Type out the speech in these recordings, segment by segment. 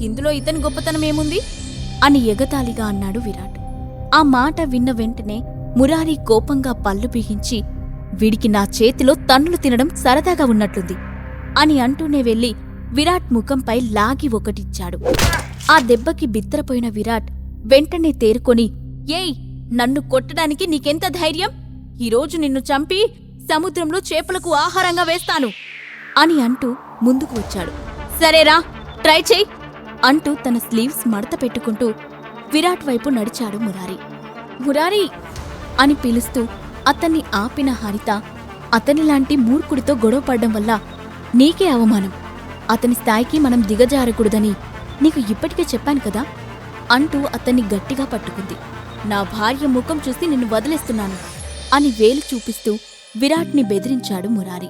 ఇందులో ఇతని గొప్పతనం ఏముంది? అని ఎగతాళిగా అన్నాడు విరాట్. ఆ మాట విన్న వెంటనే మురారి కోపంగా పళ్ళు బిగించి వీడికి నా చేతిలో తన్నులు తినడం సరదాగా ఉన్నట్లుంది అని అంటూనే వెళ్ళి విరాట్ ముఖంపై లాగి ఒకటిచ్చాడు. ఆ దెబ్బకి బిత్తరపోయిన విరాట్ వెంటనే తేరుకొని ఏయ్ నన్ను కొట్టడానికి నీకెంత ధైర్యం? ఈరోజు నిన్ను చంపి సముద్రంలో చేపలకు ఆహారంగా వేస్తాను అని అంటూ ముందుకు వచ్చాడు. సరేరా ట్రై చెయ్యి అంటూ తన స్లీవ్స్ మడత పెట్టుకుంటూ విరాట్ వైపు నడిచాడు మురారి. మురారి! అని పిలుస్తూ అతన్ని ఆపిన హరిత అతనిలాంటి మూర్ఖుడితో గొడవపడ్డం వల్ల నీకే అవమానం. అతని స్థాయికి మనం దిగజారకూడదని నీకు ఇప్పటికే చెప్పాను కదా? అంటూ అతన్ని గట్టిగా పట్టుకుంది. నా భార్య ముఖం చూసి నిన్ను వదిలేస్తున్నాను అని వేలు చూపిస్తూ విరాట్ని బెదిరించాడు మురారి.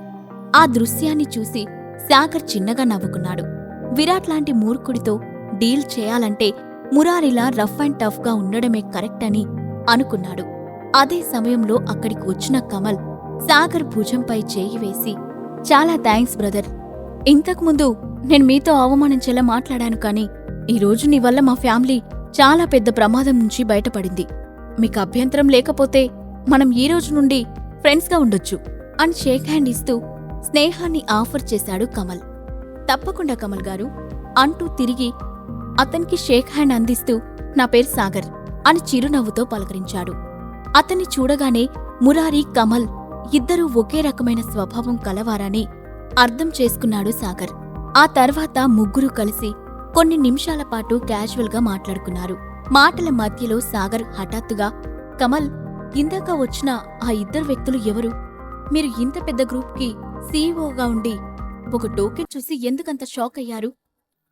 ఆ దృశ్యాన్ని చూసి సాగర్ చిన్నగా నవ్వుకున్నాడు. విరాట్ లాంటి మూర్ఖుడితో డీల్ చేయాలంటే మురారిలా రఫ్ అండ్ టఫ్గా ఉండడమే కరెక్ట్ అని అనుకున్నాడు. అదే సమయంలో అక్కడికి వచ్చిన కమల్ సాగర్ భుజంపై చేయి వేసి చాలా థ్యాంక్స్ బ్రదర్. ఇంతకుముందు నేను మీతో అవమానించేలా మాట్లాడాను కానీ ఈరోజు నీ వల్ల మా ఫ్యామిలీ చాలా పెద్ద ప్రమాదం నుంచి బయటపడింది. మీకు అభ్యంతరం లేకపోతే మనం ఈ రోజు నుండి ఫ్రెండ్స్గా ఉండొచ్చు అని షేక్ హ్యాండ్ ఇస్తూ స్నేహాన్ని ఆఫర్ చేశాడు కమల్. తప్పకుండా కమల్ గారు అంటూ తిరిగి అతనికి షేక్ హ్యాండ్ అందిస్తూ నా పేరు సాగర్ అని చిరునవ్వుతో పలకరించాడు. అతన్ని చూడగానే మురారి కమల్ ఇద్దరూ ఒకే రకమైన స్వభావం కలవారని అర్థం చేసుకున్నాడు సాగర్. ఆ తర్వాత ముగ్గురు కలిసి కొన్ని నిమిషాల పాటు క్యాజువల్గా మాట్లాడుకున్నారు. మాటల మధ్యలో సాగర్ హఠాత్తుగా కమల్ ఇందాక వచ్చిన ఆ ఇద్దరు వ్యక్తులు ఎవరు? మీరు ఇంత పెద్ద గ్రూప్కి సీఈఓగా ఉండి ఒక టోకెన్ చూసి ఎందుకంత షాక్ అయ్యారు?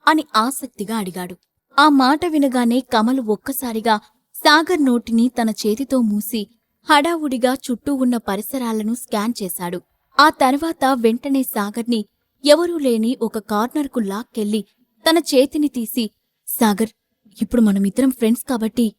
అని ఆసక్తిగా అడిగాడు. ఆ మాట వినగానే కమల్ ఒక్కసారిగా సాగర్ నోటిని తన చేతితో మూసి హడావుడిగా చుట్టూ ఉన్న పరిసరాలను స్కాన్ చేశాడు. ఆ తర్వాత వెంటనే సాగర్ని ఎవరూ లేని ఒక కార్నర్కు లాక్కెళ్ళి తన చేతిని తీసి సాగర్ ఇప్పుడు మనమిద్దరం ఫ్రెండ్స్ కాబట్టి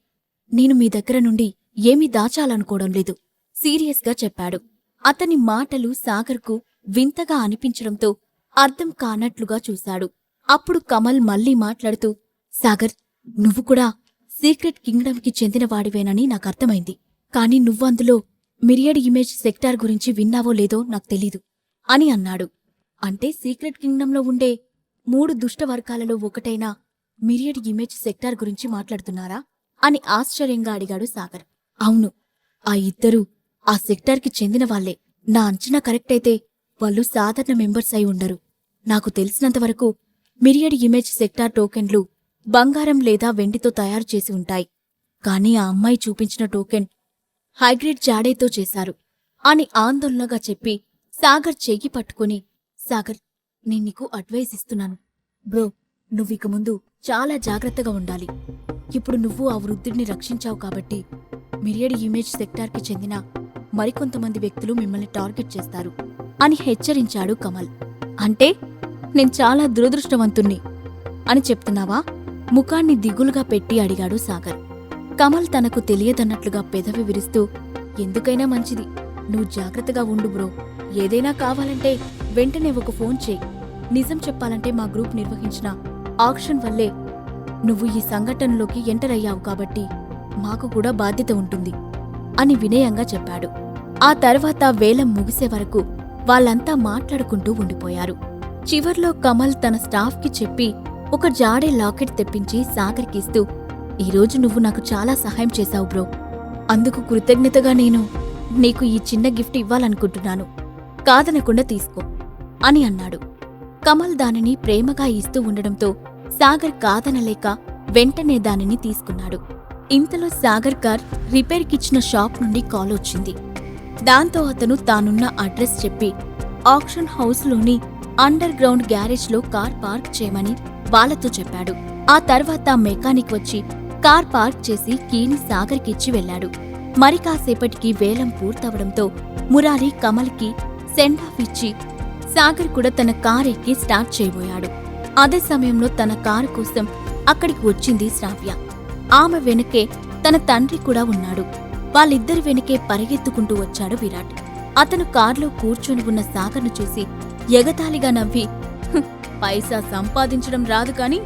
నేను మీ దగ్గర నుండి ఏమీ దాచాలనుకోవడం లేదు సీరియస్గా చెప్పాడు. అతని మాటలు సాగర్కు వింతగా అనిపించడంతో అర్థం కానట్లుగా చూశాడు. అప్పుడు కమల్ మళ్ళీ మాట్లాడుతూ సాగర్ నువ్వు కూడా సీక్రెట్ కింగ్డమ్కి చెందినవాడివేనని నాకర్థమైంది కాని నువ్వందులో మిరియడ్ ఇమేజ్ సెక్టార్ గురించి విన్నావో లేదో నాకు తెలీదు అని అన్నాడు. అంటే సీక్రెట్ కింగ్డంలో ఉండే మూడు దుష్టవర్గాలలో ఒకటైన మిరియడ్ ఇమేజ్ సెక్టార్ గురించి మాట్లాడుతున్నారా? అని ఆశ్చర్యంగా అడిగాడు సాగర్. అవును. ఆ ఇద్దరూ ఆ సెక్టార్కి చెందిన వాళ్ళే నా అంచనా కరెక్ట్ అయితే వాళ్ళు సాధారణ మెంబర్స్ అయి ఉండరు. నాకు తెలిసినంతవరకు మిరియడ్ ఇమేజ్ సెక్టార్ టోకెన్లు బంగారం లేదా వెండితో తయారు చేసి ఉంటాయి. కానీ ఆ అమ్మాయి చూపించిన టోకెన్ హైగ్రేడ్ జాడేతో చేశారు. అని ఆందోళనగా చెప్పి సాగర్ చెయ్యి పట్టుకుని సాగర్ నేను నీకు అడ్వైస్ ఇస్తున్నాను. బ్రో నువ్విక ముందు చాలా జాగ్రత్తగా ఉండాలి. ఇప్పుడు నువ్వు ఆ వృద్ధుడిని రక్షించావు కాబట్టి మిరియడ్ ఇమేజ్ సెక్టార్కి చెందిన మరికొంతమంది వ్యక్తులు మిమ్మల్ని టార్గెట్ చేస్తారు. అని హెచ్చరించాడు కమల్. అంటే నేను చాలా దురదృష్టవంతుణ్ణి అని చెప్తున్నావా? ముఖాన్ని దిగులుగా పెట్టి అడిగాడు సాగర్. కమల్ తనకు తెలియదన్నట్లుగా పెదవి విరుస్తూ ఎందుకైనా మంచిది. నువ్వు జాగ్రత్తగా ఉండు బ్రో. ఏదైనా కావాలంటే వెంటనే ఒక ఫోన్ చేయి. నిజం చెప్పాలంటే మా గ్రూప్ నిర్వహించిన ఆక్షన్ వల్లే నువ్వు ఈ సంఘటనలోకి ఎంటర్ అయ్యావు కాబట్టి మాకు కూడా బాధ్యత ఉంటుంది అని వినయంగా చెప్పాడు. ఆ తర్వాత వేలం ముగిసే వరకు వాళ్ళంతా మాట్లాడుకుంటూ ఉండిపోయారు. చివర్లో కమల్ తన స్టాఫ్కి చెప్పి ఒక జాడే లాకెట్ తెప్పించి సాగర్కిస్తూ ఈరోజు నువ్వు నాకు చాలా సహాయం చేశావు బ్రో. అందుకు కృతజ్ఞతగా నేను నీకు ఈ చిన్న గిఫ్ట్ ఇవ్వాలనుకుంటున్నాను. కాదనకుండా తీసుకో అని అన్నాడు. కమల్ దానిని ప్రేమగా ఇస్తూ ఉండడంతో సాగర్ కాదనలేక వెంటనే దానిని తీసుకున్నాడు. ఇంతలో సాగర్ కార్ రిపేర్కిచ్చిన షాప్ నుండి కాల్ వచ్చింది. దాంతో అతను తానున్న అడ్రస్ చెప్పి ఆక్షన్ హౌస్లోని అండర్ గ్రౌండ్ గ్యారేజ్లో కార్ పార్క్ చేయమని వాళ్ళతో చెప్పాడు. ఆ తర్వాత మెకానిక్ వచ్చి కార్ పార్క్ చేసి కీని సాగర్కిచ్చి వెళ్ళాడు మరి కాసేపటికి వేలం పూర్తవడంతో మురారి కమల్కి సెండ్ ఆఫ్ ఇచ్చి సాగర్ కూడా తన కార్ ఎక్కి స్టార్ట్ చేయబోయాడు. అదే సమయంలో తన కారు కోసం అక్కడికి వచ్చింది శ్రావ్య. ఆమె వెనకే తన తండ్రి కూడా ఉన్నాడు. వాళ్ళిద్దరి వెనుకే పరిగెత్తుకుంటూ వచ్చాడు విరాట్. అతను కారులో కూర్చొని ఉన్న సాగర్ను చూసి ఎగతాళిగా నవ్వి పైసా సంపాదించడం రాదు కాని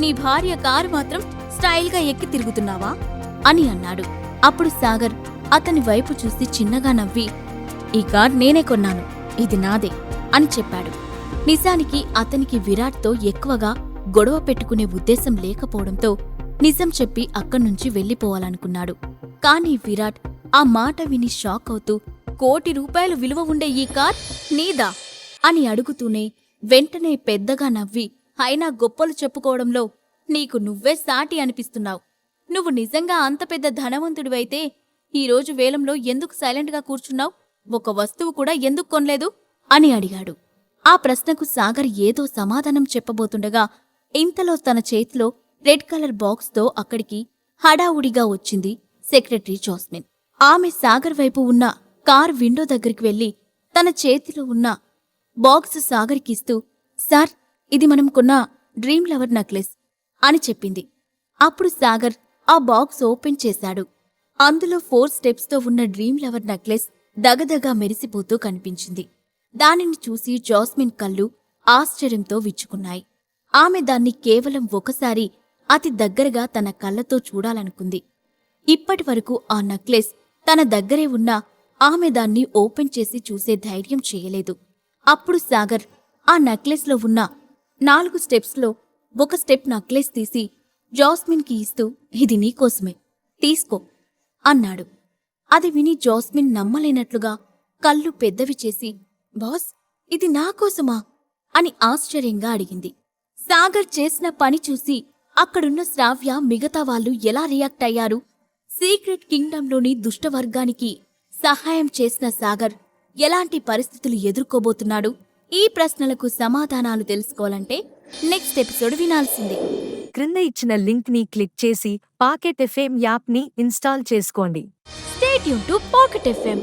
నీ భార్య కారు మాత్రం స్టైల్గా ఎక్కి తిరుగుతున్నావా? అని అన్నాడు. అప్పుడు సాగర్ అతని వైపు చూసి చిన్నగా నవ్వి ఈ కార్ నేనే కొన్నాను ఇది నాదే అని చెప్పాడు. నిజానికి అతనికి విరాట్తో ఎక్కువగా గొడవ పెట్టుకునే ఉద్దేశం లేకపోవడంతో నిజం చెప్పి అక్కడ్నుంచి వెళ్ళిపోవాలనుకున్నాడు. కానీ విరాట్ ఆ మాట విని షాక్ అవుతూ కోటి రూపాయలు విలువ ఉండే ఈ కార్ నీదా? అని అడుగుతూనే వెంటనే పెద్దగా నవ్వి అయినా గొప్పలు చెప్పుకోవడంలో నీకు నువ్వే సాటి అనిపిస్తున్నావు. నువ్వు నిజంగా అంత పెద్ద ధనవంతుడివైతే ఈరోజు వేలంలో ఎందుకు సైలెంట్గా కూర్చున్నావు? ఒక వస్తువు కూడా ఎందుకు కొనలేదు? అని అడిగాడు. ఆ ప్రశ్నకు సాగర్ ఏదో సమాధానం చెప్పబోతుండగా ఇంతలో తన చేతిలో రెడ్ కలర్ బాక్స్తో అక్కడికి హడావుడిగా వచ్చింది సెక్రటరీ జాస్మిన్. ఆమె సాగర్ వైపు ఉన్న కార్ విండో దగ్గరికి వెళ్ళి తన చేతిలో ఉన్న బాక్స్ సాగర్కిస్తూ సార్ ఇది మనం కొన్న డ్రీమ్ లవర్ నెక్లెస్ అని చెప్పింది. అప్పుడు సాగర్ ఆ బాక్స్ ఓపెన్ చేశాడు. అందులో ఫోర్ స్టెప్స్తో ఉన్న డ్రీమ్ లవర్ నెక్లెస్ దగదగా మెరిసిపోతూ కనిపించింది. దానిని చూసి జాస్మిన్ కళ్ళు ఆశ్చర్యంతో విచ్చుకున్నాయి. ఆమె దాన్ని కేవలం ఒకసారి అతి దగ్గరగా తన కళ్ళతో చూడాలనుకుంది. ఇప్పటి వరకు ఆ నెక్లెస్ తన దగ్గరే ఉన్నా ఆమె దాన్ని ఓపెన్ చేసి చూసే ధైర్యం చేయలేదు. అప్పుడు సాగర్ ఆ నెక్లెస్లో ఉన్న నాలుగు స్టెప్స్లో ఒక స్టెప్ నెక్లెస్ తీసి జాస్మిన్కి ఇస్తూ ఇది నీకోసమే తీసుకో అన్నాడు. అది విని జాస్మిన్ నమ్మలేనట్లుగా కళ్ళు పెద్దవి చేసి బాస్ ఇది నాకోసమా అని ఆశ్చర్యంగా అడిగింది. సాగర్ చేసిన పని చూసి అక్కడున్న శ్రావ్య మిగతా వాళ్ళు ఎలా రియాక్ట్ అయ్యారు? సీక్రెట్ కింగ్డంలోని దుష్టవర్గానికి సహాయం చేసిన సాగర్ ఎలాంటి పరిస్థితులు ఎదుర్కోబోతున్నాడు? ఈ ప్రశ్నలకు సమాధానాలు తెలుసుకోవాలంటే నెక్స్ట్ ఎపిసోడ్ వినాల్సిందే. క్రింద ఇచ్చిన లింక్ని క్లిక్ చేసి పాకెట్ ఎఫ్ఎం యాప్ని ఇన్స్టాల్ చేసుకోండి. స్టేట్ యూన్ టు పాకెట్ ఎఫ్ఎం